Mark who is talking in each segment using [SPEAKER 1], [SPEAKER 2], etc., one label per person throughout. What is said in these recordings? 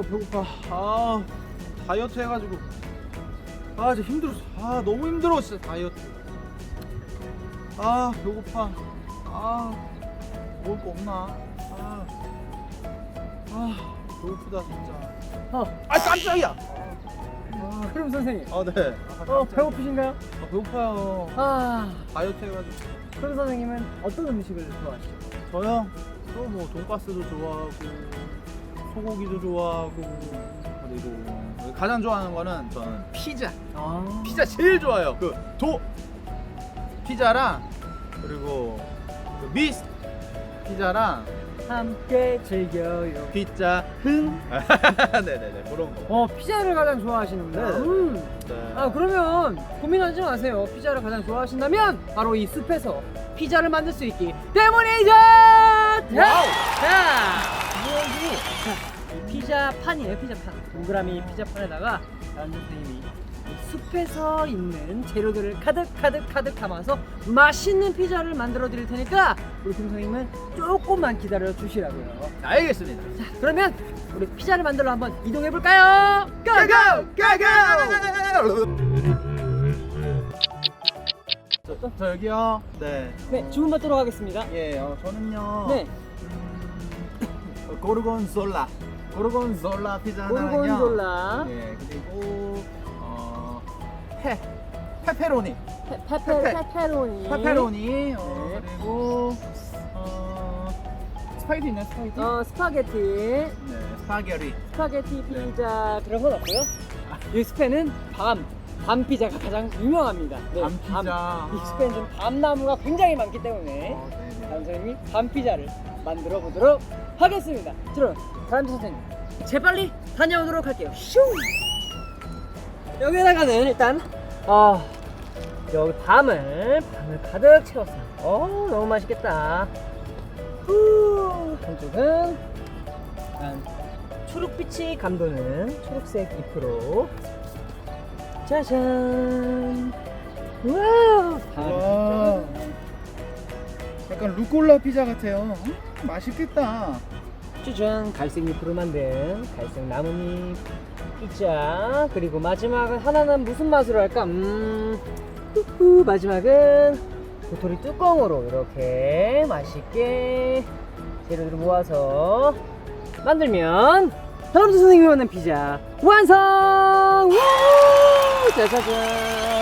[SPEAKER 1] 아 배고파. 아 다이어트 해가지고. 아 진짜 힘들었어. 아 너무 힘들어 진짜 다이어트. 아 배고파. 아 먹을 거 없나? 아, 아 배고프다 진짜.
[SPEAKER 2] 어,
[SPEAKER 1] 아 깜짝이야!
[SPEAKER 2] 크림 선생님.
[SPEAKER 1] 아네.
[SPEAKER 2] 어, 배고프신가요?
[SPEAKER 1] 아, 배고파요.
[SPEAKER 2] 아,
[SPEAKER 1] 다이어트 해가지고.
[SPEAKER 2] 크림 선생님은 어떤 음식을 좋아하시죠?
[SPEAKER 1] 저요? 또뭐 돈가스도 좋아하고 소고기도 좋아하고 그리고 가장 좋아하는 거는 저는 피자
[SPEAKER 2] 아,
[SPEAKER 1] 피자 제일 좋아요. 그 도 피자랑 그리고 그 미스 피자랑
[SPEAKER 2] 함께 즐겨요.
[SPEAKER 1] 피자 흥. 네네네 그런 거.
[SPEAKER 2] 어, 피자를 가장 좋아하시는구나.
[SPEAKER 1] 네.
[SPEAKER 2] 음.
[SPEAKER 1] 네.
[SPEAKER 2] 아, 그러면 고민하지 마세요. 피자를 가장 좋아하신다면 바로 이 숲에서 피자를 만들 수 있기 때문이죠.
[SPEAKER 1] 와우.
[SPEAKER 2] 자, 여기 자, 이 피자 판이에요. 피자 판. 동그라미 피자 판에다가 난 선생님이 이 숲에서 있는 재료들을 가득 가득 가득 담아서 맛있는 피자를 만들어 드릴 테니까 우리 김 선생님은 조금만 기다려 주시라고요.
[SPEAKER 1] 알겠습니다.
[SPEAKER 2] 자, 그러면 우리 피자를 만들러 한번 이동해 볼까요? 고고!
[SPEAKER 1] 저, 저 여기요. 네.
[SPEAKER 2] 네, 주문 받도록 하겠습니다.
[SPEAKER 1] 예, 어, 저는요.
[SPEAKER 2] 네,
[SPEAKER 1] 음, 고르곤졸라. 고르곤졸라 피자 하나랑요.
[SPEAKER 2] 고르곤졸라,
[SPEAKER 1] 예, 그리고 어, 페 페페로니.
[SPEAKER 2] 페, 페페,
[SPEAKER 1] 페페.
[SPEAKER 2] 페페로니,
[SPEAKER 1] 페페로니 어,
[SPEAKER 2] 네.
[SPEAKER 1] 그리고 어, 스파게티 있나요 스파게티?
[SPEAKER 2] 어, 스파게티,
[SPEAKER 1] 네 스파게티
[SPEAKER 2] 스파게티 피자 그런 건 없고요. 이 스페는 밤, 밤 피자가 가장 유명합니다. 네,
[SPEAKER 1] 밤 피자.
[SPEAKER 2] 이 스페는 좀 밤나무가 굉장히 많기 때문에
[SPEAKER 1] 어,
[SPEAKER 2] 선생님이 밤 피자를 만들어 보도록 하겠습니다. 그럼 다음 선생님 재빨리 다녀오도록 할게요. 슝! 여기다가는 일단 아 여기 밤을 밤을 가득 채웠어요. 어 너무 맛있겠다. 후 한쪽은 약간 초록빛이 감도는 초록색 잎으로 짜잔 와우
[SPEAKER 1] 와. 약간 루꼴라 피자 같아요. 음, 맛있겠다.
[SPEAKER 2] 짜잔 갈색 잎으로 만든 갈색 나뭇잎 피자 그리고 마지막은 하나는 무슨 맛으로 할까 음 후후 마지막은 도토리 뚜껑으로 이렇게 맛있게 재료들을 모아서 만들면 주 선생님이 만든 피자 완성 우! 짜자잔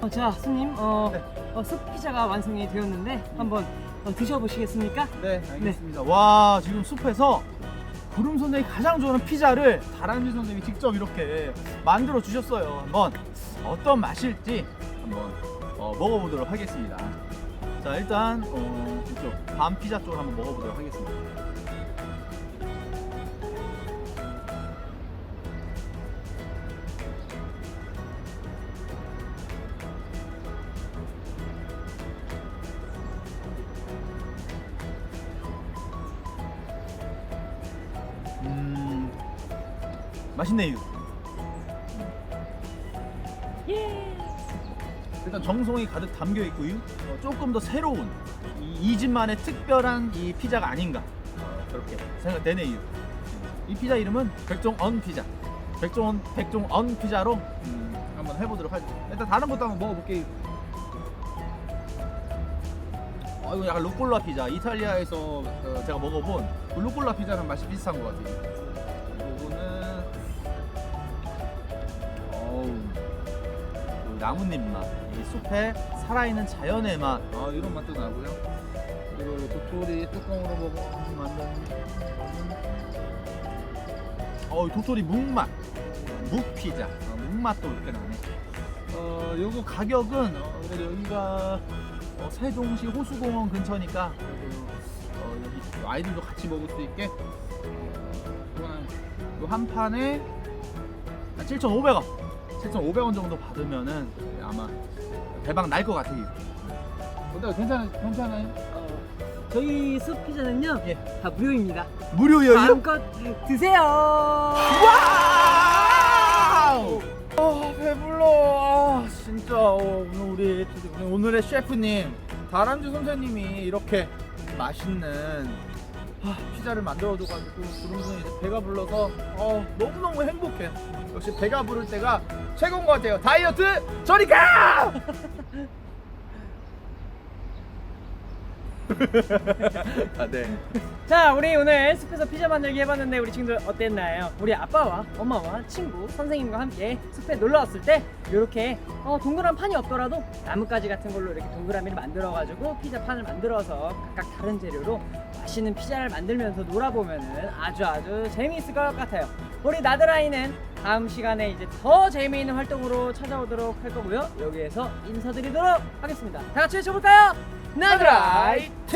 [SPEAKER 2] 어, 자 스님 어,
[SPEAKER 1] 네.
[SPEAKER 2] 어, 숲 피자가 완성이 되었는데 한번 어, 드셔보시겠습니까?
[SPEAKER 1] 네 알겠습니다. 와 지금 숲에서 구름 선생이 가장 좋아하는 피자를 다람쥐 선생님이 직접 이렇게 만들어 주셨어요. 한번 어떤 맛일지 한번 어, 먹어보도록 하겠습니다. 자 일단 어, 이쪽 밤 피자 쪽을 한번 먹어보도록 하겠습니다. 음 맛있네요.
[SPEAKER 2] 예.
[SPEAKER 1] 일단 정성이 가득 담겨 있고요. 어, 조금 더 새로운 이, 이 집만의 특별한 이 피자가 아닌가 어, 그렇게 생각되네요. 이 피자 이름은 백종언 피자. 백종원 백종언 피자로 음, 한번 해보도록 하죠. 일단 다른 것도 한번 먹어볼게요. 어, 이거 약간 루꼴라 피자. 이탈리아에서 어, 제가 먹어본 그 루꼴라 피자랑 맛이 비슷한 것 같아요. 어우 그 나뭇잎 맛, 이 숲에 살아있는 자연의 맛, 아, 이런 맛도 나고요. 그리고 도토리 뚜껑으로 먹어 만든 어 도토리 묵맛, 묵 피자, 어, 묵맛도 이렇게 나네. 어 요거 가격은 어, 그래도 여기가 어, 세종시 호수공원 근처니까 그래도 어, 여기 아이들도 같이 먹을 수 있게 어, 요한 판에 7,500원. 7,500원 정도 받으면은 아마 대박 날 것 같아요. 근데 괜찮아, 괜찮아요?
[SPEAKER 2] 어, 저희 숲 피자는요
[SPEAKER 1] 예.
[SPEAKER 2] 다 무료입니다.
[SPEAKER 1] 무료예요?
[SPEAKER 2] 마음껏 드세요.
[SPEAKER 1] 와우! 아 배불러. 아, 진짜 어, 오늘 우리 오늘의 셰프님 다람쥐 선생님이 이렇게 맛있는 아, 피자를 만들어줘가지고 부릉부릉 이제 배가 불러서 어, 너무너무 행복해. 역시 배가 부를 때가 최고인 것 같아요. 다이어트 저리 가! 아, 네.
[SPEAKER 2] 자, 우리 오늘 숲에서 피자 만들기 해봤는데 우리 친구들 어땠나요? 우리 아빠와 엄마와 친구, 선생님과 함께 숲에 놀러 왔을 때 이렇게 어, 동그란 판이 없더라도 나뭇가지 같은 걸로 이렇게 동그라미를 만들어가지고 피자 판을 만들어서 각각 다른 재료로 맛있는 피자를 만들면서 놀아보면은 아주 아주 재미있을 것 같아요. 우리 나드라이는 다음 시간에 이제 더 재미있는 활동으로 찾아오도록 할 거고요. 여기에서 인사드리도록 하겠습니다. 다 같이 외쳐볼까요? 나드라이
[SPEAKER 1] TV!